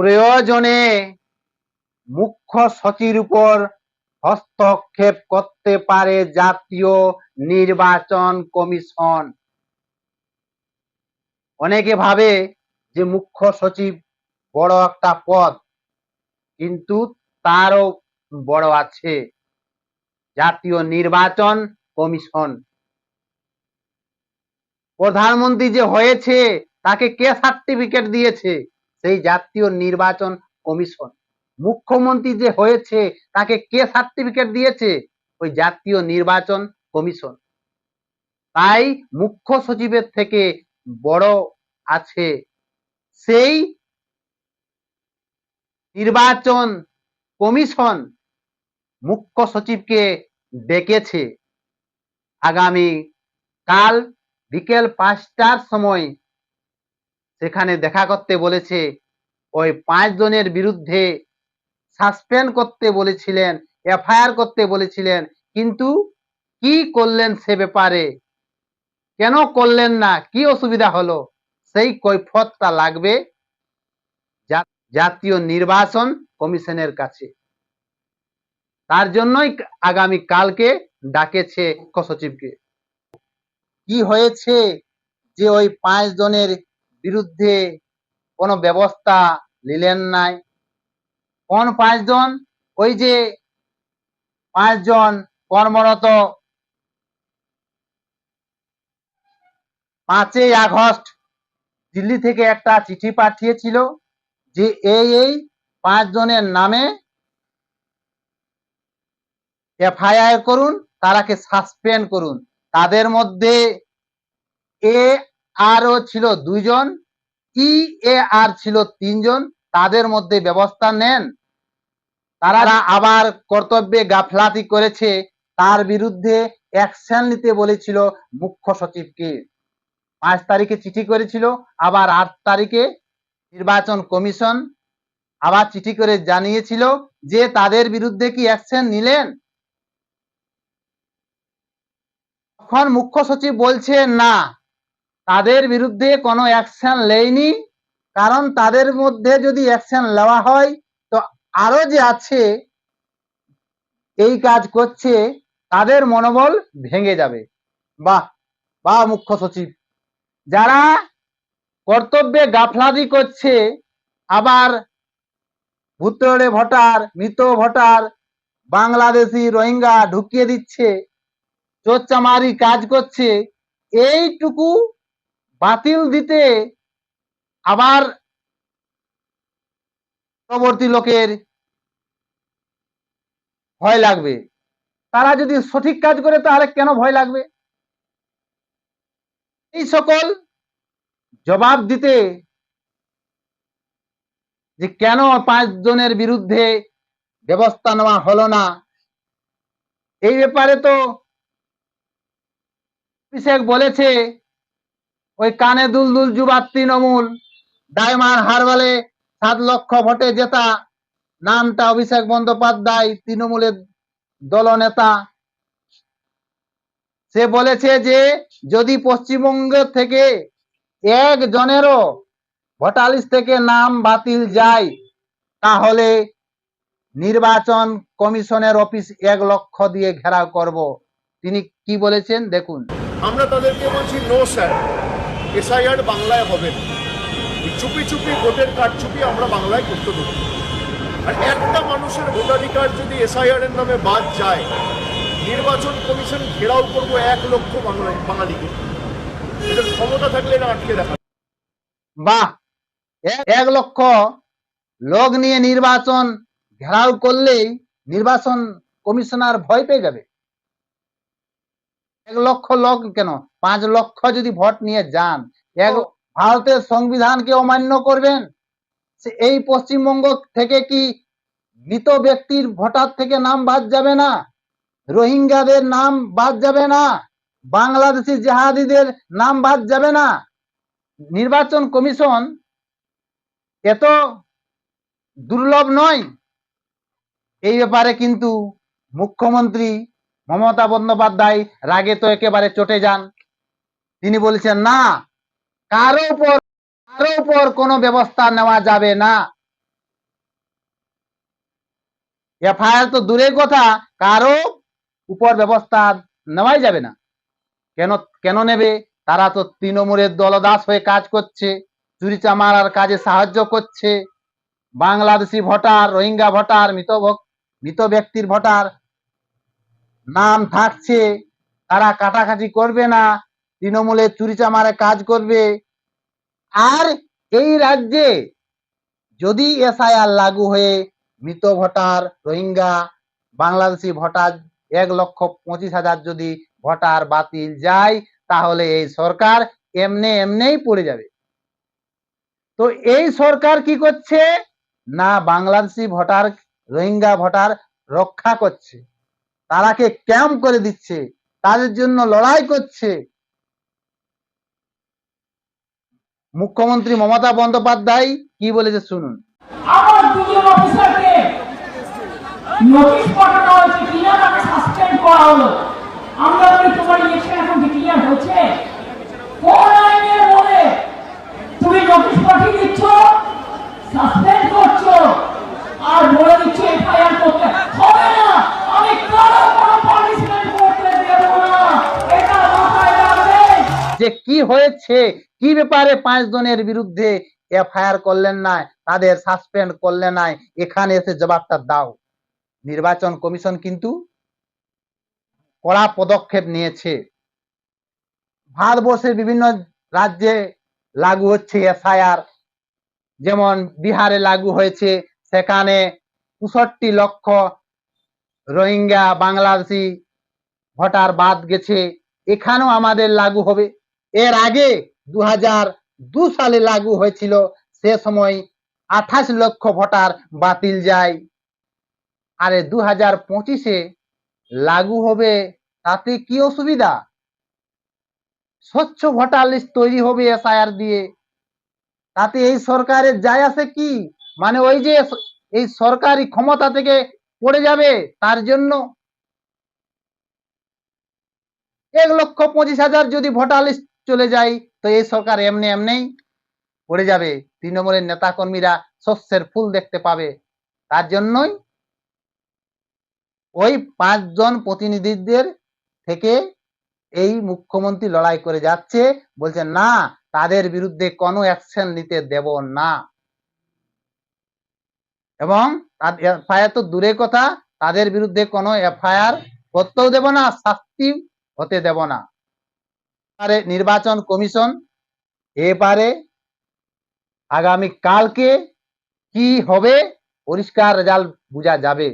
প্রয়োজনে মুখ্য সচির উপর হস্তক্ষেপ করতে পারে জাতীয় নির্বাচন কমিশন। অনেকে ভাবে যে মুখ্য সচিব বড় একটা পদ, কিন্তু তারও বড় আছে জাতীয় নির্বাচন কমিশন। প্রধানমন্ত্রী যে হয়েছে, তাকে কে সার্টিফিকেট দিয়েছে? সেই জাতীয় নির্বাচন কমিশন। মুখ্যমন্ত্রী যে হয়েছে, তাকে কে সার্টিফিকেট দিয়েছে? ওই জাতীয় নির্বাচন কমিশন। তাই মুখ্য সচিবের থেকে বড় আছে সেই নির্বাচন কমিশন মুখ্য সচিবকে ডেকেছে। আগামী কাল বিকেল পাঁচটার সময় সেখানে দেখা করতে বলেছে, ওই পাঁচ জনের বিরুদ্ধে সাসপেন্ড করতে বলেছিলেন, এফআইআর করতে বলেছিলেন, কিন্তু কি করলেন সে ব্যাপারে? কেন করলেন না? কি অসুবিধা হলো? সেই কৈফতটা লাগবে জাতীয় নির্বাচন কমিশনের কাছে। তার জন্যই আগামী কালকে ডাকেছে সচিবকে। কি হয়েছে যে ওই পাঁচ জনের বিরুদ্ধে কোনো ব্যবস্থা নিলেন নাই। কোন পাঁচজন? ওই যে পাঁচজন কর্মরত। পাঁচই আগস্ট দিল্লি থেকে একটা চিঠি পাঠিয়েছিল যে এই এই পাঁচ জনের নামে এফআইআর করুন, তারাকে সাসপেন্ড করুন। তাদের মধ্যে এ আর ও ছিল দুইজন ই এ আর ছিল তিনজন। তাদের মধ্যে ব্যবস্থা নেন। তারা আবার কর্তব্যে গাফলাতি করেছে। তার বিরুদ্ধে অ্যাকশন নিতে বলেছিল মুখ্য সচিবকে। পাঁচ তারিখে চিঠি করেছিল, আবার আট তারিখে নির্বাচন কমিশন আবার চিঠি করে জানিয়েছিল যে তাদের বিরুদ্ধে কি অ্যাকশন নিলেন। তখন মুখ্য সচিব বলছে, না তাদের বিরুদ্ধে কোনো অ্যাকশন লেয়নি কারণ তাদের মধ্যে যদি অ্যাকশন নেওয়া হয়, তো আরও যে আছে, এই কাজ করছে, তাদের মনোবল ভেঙে যাবে। বাহ বাহ, মুখ্য সচিব। যারা কর্তব্যে গাফলাদি করছে, আবার ভুতরে ভোটার, মৃত ভোটার, বাংলাদেশি রোহিঙ্গা ঢুকিয়ে দিচ্ছে, চোরচামারি কাজ করছে, এইটুকু বাতিল দিতে আবার পরবর্তী লোকের ভয় লাগবে। তারা যদি সঠিক কাজ করে তাহলে কেন ভয় লাগবে? এই সকল জবাব দিতে যে কেন পাঁচ জনের বিরুদ্ধে ব্যবস্থা নেওয়া হলো না, এই ব্যাপারে তো বলেছে ওই কানে দুলদুল যুবার তৃণমূল ডায়মন্ড হারবালে সাত লক্ষ ভোটে জেতা, নামটা অভিষেক বন্দ্যোপাধ্যায় তৃণমূলের দলনেতা। সে বলেছে যে, যদি পশ্চিমবঙ্গ থেকে একজনেরও ভোটার থেকে নাম বাতিল যায়, তাহলে নির্বাচন কমিশনের অফিস এক লক্ষ দিয়ে ঘেরাও করব। তিনি কি বলেছেন? দেখুন। আমরা তাদেরকে বলছি নো স্যার এসআইআর বাংলায় হবে না। চুপি চুপি ভোটের কারচুপি আমরা বাংলায় করতে দেবো। আর একটা মানুষের ভোটাধিকার যদি এসআইআর এর নামে বাদ যায়, নির্বাচন কমিশন ঘেরাও করব এক লক্ষ বাঙালিকে। এদের ক্ষমতা থাকলে না আটকে দেখা বাহ! এক লক্ষ লোক নিয়ে নির্বাচন ঘেরাও করলেই নির্বাচন কমিশনার ভয় পেয়ে যাবে। এক লক্ষ লোক কেন? পাঁচ লক্ষ যদি ভোট নিয়ে যান এক ভারতের সংবিধানকে অমান্য করবেন? এই পশ্চিমবঙ্গ থেকে কি মৃত ব্যক্তির ভোটার থেকে নাম বাদ যাবে না? রোহিঙ্গাদের নাম বাদ যাবে না? বাংলাদেশি জাহাদিদের নাম বাদ যাবে না? নির্বাচন কমিশন এত দুর্লভ নয়? এই ব্যাপারে কিন্তু মুখ্যমন্ত্রী মমতা বন্দ্যোপাধ্যায় রাগে তো একেবারে চটে যান। তিনি বলছেন, না, কারও উপর কারও উপর কোনো ব্যবস্থা নেওয়া যাবে না। এফআইআর তো দূরের কথা, কারও উপর ব্যবস্থা নেওয়াই যাবে না। কেন কেন নেবে? তারা তো তৃণমূলের দলদাস হয়ে কাজ করছে, চুরি চামারার কাজে সাহায্য করছে। বাংলাদেশি ভোটার, রোহিঙ্গা ভোটার, মৃত মৃত ব্যক্তির ভোটার নাম থাকছে, তারা কাটাকাটি করবে না তৃণমূলের চুরি চামারে কাজ করবে। আর এই রাজ্যে যদি এসআইআর লাগু হয়ে মৃত ভোটার, রোহিঙ্গা, বাংলাদেশি ভোটার এক লক্ষ পঁচিশ হাজার যদি ভোটার বাতিল যায়, তাহলে এই সরকার এমনি এমনিই পড়ে যাবে। তো এই সরকার কি করছে? না বাংলাদেশি ভোটার, রোহিঙ্গা ভোটার রক্ষা করছে। তারাকে ক্যাম্প করে দিচ্ছে, তাদের জন্য লড়াই করছে। মুখ্যমন্ত্রী মমতা বন্দ্যোপাধ্যায় কি বলেছে শুনুন। আমার তোমার ইলেকশন এখন ডিক্লিয়ার হয়েছে আইনের বলে তুমি নোটিশ পাঠিয়ে দিচ্ছ সাসপেন্ড করছ আর বলে দিচ্ছ এফআইআর করতে হবে না আমি কারও কোনো পানিশমেন্ট করতে দেব না এটা মাথায় রাখবেন যে কি হয়েছে, কি ব্যাপারে পাঁচ জনের বিরুদ্ধে এফআইআর করলেন না, তাদের সাসপেন্ড করলেন না, এখানে এসে জবাবটা দাও। নির্বাচন কমিশন কিন্তু কড়া পদক্ষেপ নিয়েছে। ভারতবর্ষের বিভিন্ন রাজ্যে লাগু হচ্ছে এসআইআর যেমন বিহারে লাগু হয়েছে, সেখানে পঁয়ষট্টি লক্ষ রোহিঙ্গা, বাংলাদেশি ভোটার বাদ গেছে। এখানেও আমাদের লাগু হবে। এর আগে দু সালে লাগু হয়েছিল, সে সময় আঠাশ লক্ষ ভোটার বাতিল যায়। আরে দু হাজার পঁচিশে লাগু হবে, তাতে কি অসুবিধা? স্বচ্ছ ভোটার লিস্ট তৈরি হবে এসআইআর দিয়ে। তাতে এই সরকারের যায় আসে কি? মানে ওই যে এই সরকারি ক্ষমতা থেকে পড়ে যাবে, তার জন্য এক লক্ষ পঁচিশ হাজার যদি ভোটার লিস্ট চলে যায় তো এই সরকার এমনি এমনি পড়ে যাবে। তৃণমূলের নেতা কর্মীরা শস্যের ফুল দেখতে পাবে। তার জন্যই ওই পাঁচজন প্রতিনিধিদের থেকে এই মুখ্যমন্ত্রী লড়াই করে যাচ্ছে। বলছে, না, তাদের বিরুদ্ধে কোনো অ্যাকশন নিতে দেব না। এবং এফআইআর তো দূরের কথা, তাদের বিরুদ্ধে কোনো এফআইআর করতেও দেব না, শাস্তি হতে দেব না। এবারে নির্বাচন কমিশন এবারে আগামী কালকে কি হবে পরিষ্কার রেজাল্ট বোঝা যাবে।